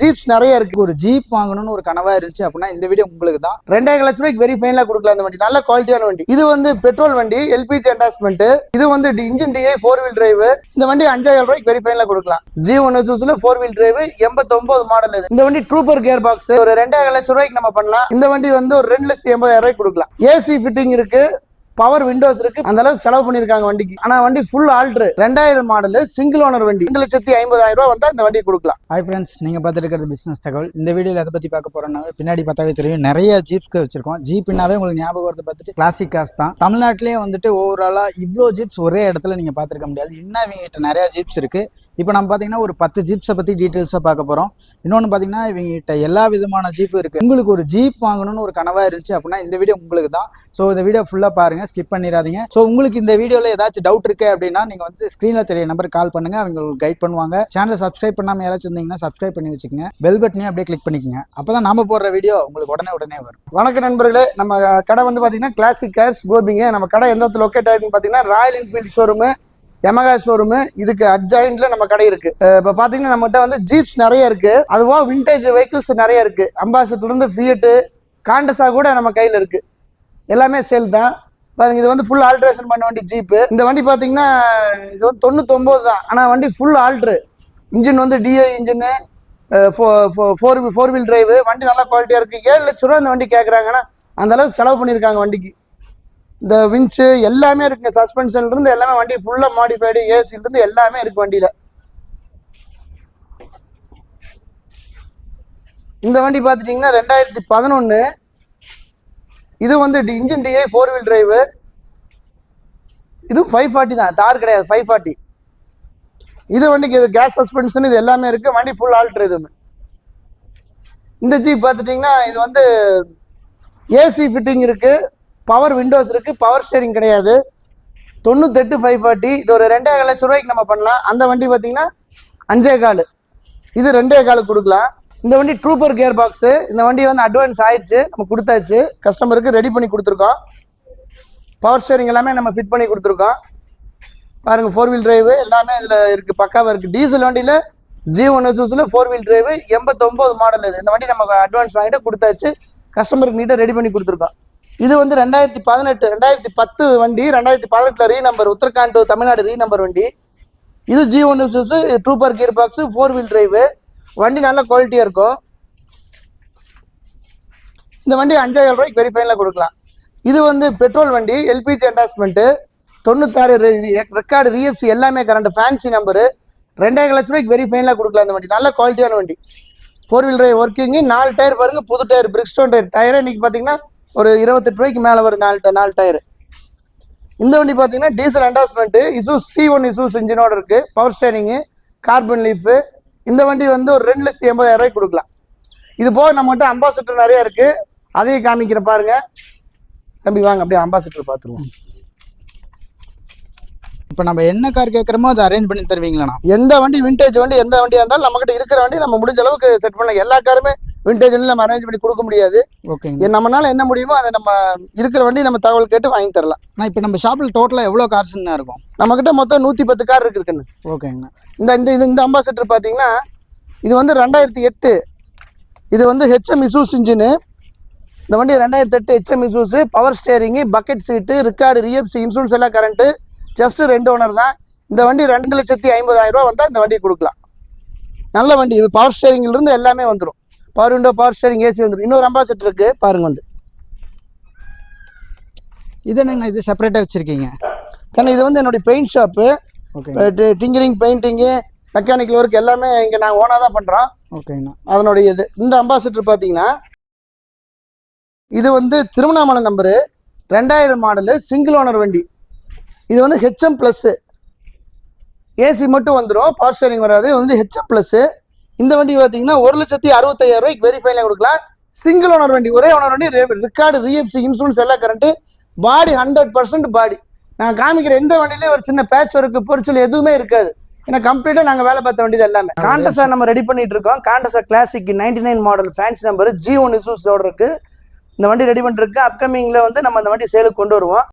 Jeeps நிறைய இருக்கு. ஒரு ஜீப் வாங்கணும்னு ஒரு கனவா இருந்துச்சு அப்படின்னா இந்த வீடியோ உங்களுக்கு தான் ரெண்டாயிரம் லட்ச ரூபாய்க்கு வெரி ஃபைனலா கொடுக்கல அந்த வண்டி. நல்ல குவாலிட்டியான வண்டி. இது வந்து பெட்ரோல் வண்டி எல்பிஜி அட்டாச்மெண்ட் இது வந்து engine DI four wheel drive இந்த வண்டி அஞ்சாயிரம் ரூபாய்க்கு வெரி ஃபைனலா கொடுக்கலாம். ஜி ஒன் சூஸ்ல ஃபோர் வீல் டிரைவ் எண்பத்தொன்பது மாடல் இது. இந்த வண்டி ட்ரூப்பர் கியர் பாக்ஸ் ஒரு ரெண்டாயிரம் லட்ச ரூபாய்க்கு நம்ம பண்ணலாம். இந்த வண்டி வந்து ஒரு ரெண்டு லட்சத்தி எண்பதாயிரம் ரூபாய்க்கு கொடுக்கலாம். ஏசி ஃபிட்டிங் இருக்கு. பவர் விண்டோஸ் இருக்கு. அந்த அளவுக்கு செலவு பண்ணிருக்காங்க வண்டிக்கு. ஆனா வண்டி ஃபுல் ஆல்ட்ரு ரெண்டாயிரம் மாடல் சிங்கிள் ஓனர் வண்டி. ரெண்டு லட்சத்தி ஐம்பதாயிரம் ரூபாய் வந்தா இந்த வண்டி கொடுக்கலாம். ஹாய் ஃப்ரெண்ட்ஸ் நீங்கள் பார்த்துட்டு பிசினஸ் பிஸ்னஸ் தகவல். இந்த வீடியோல அதை பற்றி பார்க்க போகிறோம்னா பின்னாடி பார்த்தாவே தெரியும் நிறைய ஜீப்ஸ்க்கு வச்சிருக்கோம். ஜீப்னாவே உங்களுக்கு ஞாபகம் வரது பார்த்துட்டு கிளாசிக் காஸ் தான். தமிழ்நாட்டிலேயே வந்துட்டு ஓவராலாக இவ்வளோ ஜீப்ஸ் ஒரே இடத்துல நீங்கள் பார்த்துருக்க முடியாது. இன்னும் இவங்ககிட்ட நிறைய ஜீப்ஸ் இருக்குது இப்போ நம்ம பார்த்தீங்கன்னா ஒரு பத்து ஜீப்ஸை பற்றி டீட்டெயில்ஸா பார்க்க போகிறோம் இன்னொன்று பார்த்தீங்கன்னா இவங்ககிட்ட எல்லா விதமான ஜீப்பும் இருக்குது உங்களுக்கு ஒரு ஜீப் வாங்கணும்னு ஒரு கனவாக இருந்துச்சு அப்படின்னா இந்த வீடியோ உங்களுக்கு தான். ஸோ இந்த வீடியோ ஃபுல்லாக பாருங்கள் ஸ்கிப் பண்ணிடாதீங்க. ஸோ உங்களுக்கு இந்த வீடியோவில் ஏதாச்சும் டவுட் இருக்கு அப்படின்னா நீங்கள் வந்து ஸ்க்ரீனில் தெரிய நம்பர் கால் பண்ணுங்கள் அவங்க உங்களுக்கு கைட் பண்ணுவாங்க. சேனலை சப்ஸ்கிரைப் பண்ணாமல் யாராச்சும் இருந்தீங்கன்னா சப்ஸ்கிரைப் பண்ணி வச்சுக்கோங்க. பெல் பட்டனையும் அப்படியே கிளிக் பண்ணிக்கோங்க. அப்போ தான் நாம போடுற வீடியோ உங்களுக்கு உடனே உடனே வரும். வணக்கம் நண்பர்களே. நம்ம கடை வந்து பார்த்தீங்கன்னா கிளாசிக் கேர்ஸ் கோபிங்க நம்ம கடை எந்த இடத்துல லொக்கேட் ஆயிருக்குன்னு பார்த்தீங்கன்னா Royal Enfield showroom Yamaha showroom இதுக்கு அட்ஜாயின்ட்ல நம்ம கடை இருக்கு. இப்போ பார்த்தீங்கன்னா நம்மகிட்ட வந்து ஜீப்ஸ் நிறைய இருக்கு. அதுவா விண்டேஜ் வெஹிக்கிள்ஸ் நிறைய இருக்கு. அம்பாசிடர்ல ஃபியட்டு காண்டஸாக கூட நம்ம கையில் இருக்கு. எல்லாமே சேல் தான். பாருங்க இது வந்து ஃபுல் ஆல்ட்ரேஷன் பண்ண வண்டி ஜீப்பு இந்த வண்டி பார்த்தீங்கன்னா இது வந்து தொண்ணூத்தொன்பது தான். ஆனால் வண்டி ஃபுல் ஆல்ட்ரு இன்ஜின் வந்து DI engine four four wheel drive வண்டி நல்லா குவாலிட்டியாக இருக்குது ஏழு லட்ச ரூபா இந்த வண்டி கேட்குறாங்கன்னா அந்த அளவுக்கு செலவு பண்ணியிருக்காங்க வண்டிக்கு. இந்த வின்ஸு எல்லாமே இருக்குங்க. சஸ்பென்ஷன்ல இருந்து எல்லாமே வண்டி ஃபுல்லாக மாடிஃபைடு ஏசிலிருந்து எல்லாமே இருக்கு வண்டியில். இந்த வண்டி பார்த்துட்டிங்கன்னா ரெண்டாயிரத்தி பதினொன்று இது வந்து engine DI four wheel drive இதுவும் ஃபைவ் ஃபார்ட்டி தான். தார் கிடையாது ஃபைவ் ஃபார்ட்டி இது வண்டிக்கு இது கேஸ் சஸ்பென்ஷன் இது எல்லாமே இருக்குது வண்டி ஃபுல் ஆல்ட்ரு இதுன்னு இந்த ஜீப் பார்த்துட்டிங்கன்னா இது வந்து ஏசி ஃபிட்டிங் இருக்குது பவர் விண்டோஸ் இருக்குது பவர் ஸ்டேரிங் கிடையாது. தொண்ணூத்தெட்டு ஃபைவ் ஃபார்ட்டி இது ஒரு ரெண்டே லட்சம் ரூபாய்க்கு நம்ம பண்ணலாம். அந்த வண்டி பார்த்தீங்கன்னா அஞ்சே கால் இது ரெண்டே கால் கொடுக்கலாம். இந்த வண்டி ட்ரூப்பர் கியர் பாக்ஸு இந்த வண்டி வந்து அட்வான்ஸ் ஆயிடுச்சு நம்ம கொடுத்தாச்சு. கஸ்டமருக்கு ரெடி பண்ணி கொடுத்துருக்கோம். பவர் ஸ்டேரிங் எல்லாமே நம்ம ஃபிட் பண்ணி கொடுத்துருக்கோம். பாருங்க ஃபோர் வீல் டிரைவு எல்லாமே இதில் இருக்கு பக்காவாக இருக்கு. டீசல் வண்டியில் ஜி ஒன் எஸ்யூஸில் ஃபோர் வீல் டிரைவு எண்பத்தொம்போது மாடல் இது. இந்த வண்டி நம்ம அட்வான்ஸ் வாங்கிட்டு கொடுத்தாச்சு. கஸ்டமருக்கு நீட்டாக ரெடி பண்ணி கொடுத்துருக்கோம். இது வந்து ரெண்டாயிரத்தி பதினெட்டு ரெண்டாயிரத்தி பத்து வண்டி ரெண்டாயிரத்தி பதினெட்டில் re number Uttarakhand Tamil Nadu re number வண்டி. இது G one Isuzu Trooper gear box four wheel drive வண்டி நல்ல குவாலிட்டியாக இருக்கும். இந்த வண்டி அஞ்சாயிரம் ரூபாய்க்கு வெரி கொடுக்கலாம். இது வந்து பெட்ரோல் வண்டி எல்பிஜி அட்டாச்மெண்ட்டு தொண்ணூத்தாறு ரெக்கார்டு ரிஎஃப்சி எல்லாமே கரண்ட் ஃபேன்சி நம்பரு ரெண்டாயிரம் லட்ச ரூபாய்க்கு வெரி ஃபைனில் கொடுக்கலாம் இந்த வண்டி. நல்ல குவாலிட்டியான வண்டி. ஃபோர் வீல் டிரைவ் ஒர்க்கிங்கு நாலு டயர் பாருங்க புது டயர் பிரிக்ஸ்டோன் டயர் டயரே இன்னைக்கு பார்த்தீங்கன்னா ஒரு இருபத்தெட்டு ரூபாய்க்கு மேலே வரும் நாலு ட- நாலு டயர் இந்த வண்டி பார்த்தீங்கன்னா diesel endorsement Isuzu C one Isuzu இன்ஜினோட இருக்குது பவர் ஸ்டேரிங்கு கார்பன் லீஃபு இந்த வண்டி வந்து ஒரு ரெண்டு லட்சத்தி எண்பதாயிரம் ரூபாய்க்கு கொடுக்கலாம். இது போக நம்மகிட்ட அம்பாசிட்டர் நிறைய இருக்கு. அதையும் காமிக்கிறேன் பாருங்க. தம்பி வாங்க அப்படியே அம்பாசிட்டர் பார்த்துருவோம். இப்போ நம்ம என்ன கார் கேட்குறோமோ அதை அரேஞ்ச் பண்ணி தருவீங்களாண்ணா? எந்த வண்டி விண்டேஜ் வண்டி எந்த வண்டியா இருந்தாலும் நம்மகிட்ட இருக்கிற வண்டி நம்ம முடிஞ்ச அளவுக்கு செட் பண்ணலாம் எல்லா காருமே விண்டேஜ் வண்டி நம்ம அரேஞ்ச் பண்ணி கொடுக்க முடியாது. ஓகேங்க. எ- நம்மனால என்ன முடியுமோ அதை நம்ம இருக்கிற வண்டி நம்ம தகவல் கேட்டு வாங்கி தரலாம். அண்ணா இப்போ நம்ம ஷாப்பில் டோட்டலாக எவ்வளோ கார்ஸ்ண்ணா இருக்கும்? நம்மகிட்ட மொத்தம் நூத்தி பத்து கார் இருக்குன்னு ஓகேங்கண்ணா இந்த இந்த இது இந்த அம்பாசிடர் பார்த்தீங்கன்னா இது வந்து ரெண்டாயிரத்தி எட்டு. இது வந்து ஹெச்எம் இசூஸ் இன்ஜினு இந்த வண்டி ரெண்டாயிரத்தி எட்டு HM Isuzu power steering bucket seat record RFC insurance எல்லாம் கரண்ட்டு ஜஸ்ட் ரெண்டு ஓனர் தான். இந்த வண்டி ரெண்டு லட்சத்தி ஐம்பதாயிரம் ரூபா வந்தால் இந்த வண்டி கொடுக்கலாம். நல்ல வண்டி. பவர் ஸ்டேரிங்லேருந்து எல்லாமே வந்துடும் power window power steering AC வந்துடும் இன்னொரு அம்பாசிடர் இருக்கு. பாருங்க வந்து. இது என்னங்கண்ணா இது செப்பரேட்டாக வச்சுருக்கீங்க. ஏன்னா இது வந்து என்னுடைய பெயிண்ட் ஷாப்பு ஓகேங்க டிங்கரிங் பெயிண்டிங்கு மெக்கானிக்கல் ஒர்க் எல்லாமே இங்கே நாங்கள் ஓனாக தான் பண்ணுறோம் ஓகேங்கண்ணா அதனுடைய இது. இந்த அம்பாசிடர் பார்த்தீங்கன்னா இது வந்து திருவண்ணாமலை நம்பரு ரெண்டாயிரம் மாடலு சிங்கிள் ஓனர் வண்டி. இது வந்து ஹெச்எம் ப்ளஸ்ஸு ஏசி மட்டும் வந்துடும் பவர் ஸ்டேரிங் வராது. இது வந்து ஹெச்எம் ப்ளஸ்ஸு இந்த வண்டி பார்த்தீங்கன்னா ஒரு லட்சத்தி அறுபத்தையாயிரம் ரூபாய்க்கு வெரிஃபைல கொடுக்கலாம். சிங்கிள் ஓனர் வண்டி. ஒரே ஓனர் வண்டி ரிக்கார்டு ரிஎப்சி இன்சூரன்ஸ் எல்லாம் current body hundred percent body நாங்கள் காமிக்கிற எந்த வண்டியிலையும் ஒரு சின்ன பேட்ச் ஒர்க்கு பொரிச்சல் எதுவுமே இருக்காது. ஏன்னா கம்ப்ளீட்டாக நாங்கள் வேலை பார்த்த வேண்டியது எல்லாமே. காண்டஸா நம்ம ரெடி பண்ணிட்டு இருக்கோம். Contessa classic ninety nine model fancy number G one இசூஸோட இருக்கு. இந்த வண்டி ரெடி பண்ணிருக்கு அப்கமிங்ல வந்து நம்ம அந்த வண்டி சேலுக்கு கொண்டு வருவோம்.